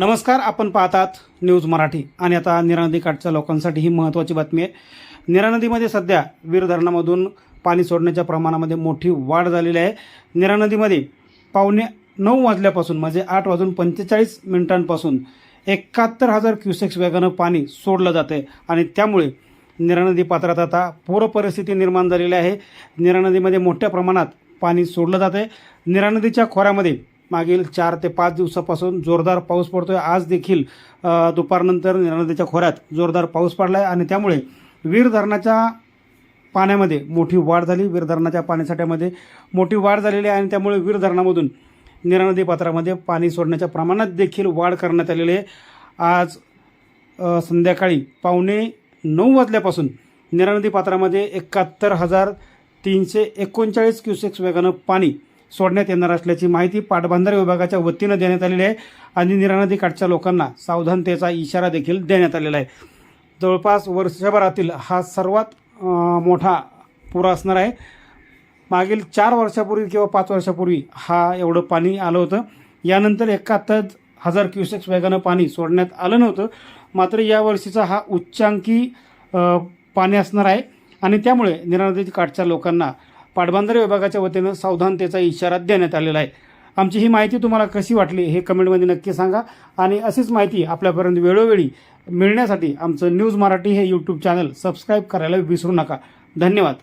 नमस्कार आपण पाहतात न्यूज मराठी. आणि आता निरा काठच्या लोकांसाठी ही महत्त्वाची बातमी आहे. निरा नदीमध्ये सध्या वीर धरणामधून पाणी सोडण्याच्या प्रमाणामध्ये मोठी वाढ झालेली आहे. निरा नदीमध्ये पावणे नऊ वाजल्यापासून म्हणजे आठ वाजून पंचेचाळीस मिनिटांपासून एकाहत्तर हजार क्युसेक्स वेगानं पाणी सोडलं जातं आहे आणि त्यामुळे निरा नदी पात्रात आता पूर परिस्थिती निर्माण झालेली आहे. निरा नदीमध्ये मोठ्या प्रमाणात पाणी सोडलं जातं आहे निरा नदीच्या खोऱ्यामध्ये मागील चार ते पाच दिवसापासून जोरदार पाऊस पडतोय. आज देखील दुपारनंतर नदीच्या खोऱ्यात जोरदार पाऊस पडला आहे आणि त्यामुळे वीर धरणाच्या पाण्यामध्ये मोठी वाढ झाली. वीर धरणाच्या पाण्यासाठ्यामध्ये मोठी वाढ झालेली आहे आणि त्यामुळे वीर धरणामधून निरा नदी पात्रामध्ये पाणी सोडण्याच्या प्रमाणात देखील वाढ करण्यात आलेली आहे. आज संध्याकाळी पावणे नऊ वाजल्यापासून निरा नदी पात्रामध्ये एकाहत्तर हजार तीनशे एकोणचाळीस क्युसेक्स वेगानं पाणी सोडण्यात येणार असल्याची माहिती पाटबंधारे विभागाच्या वतीनं देण्यात आलेली आहे आणि निरानदी काठच्या लोकांना सावधानतेचा इशारा देखील देण्यात आलेला आहे. जवळपास वर्षभरातील हा सर्वात मोठा पूर असणार आहे. मागील चार वर्षापूर्वी किंवा पाच वर्षापूर्वी हा एवढं पाणी आलं होतं. यानंतर एकाहत्तर हजार क्युसेक्स वेगानं पाणी सोडण्यात आलं नव्हतं. मात्र यावर्षीचा हा उच्चांकी पाणी असणार आहे. आणि त्यामुळे निरानदी काठच्या लोकांना पाटबंधारे विभागाच्या वतीनं सावधानतेचा इशारा देण्यात आलेला आहे. आमची ही माहिती तुम्हाला कशी वाटली हे कमेंटमध्ये नक्की सांगा. आणि अशीच माहिती आपल्यापर्यंत वेळोवेळी मिळण्यासाठी आमचं न्यूज मराठी हे यूट्यूब चॅनल सबस्क्राईब करायला विसरू नका. धन्यवाद.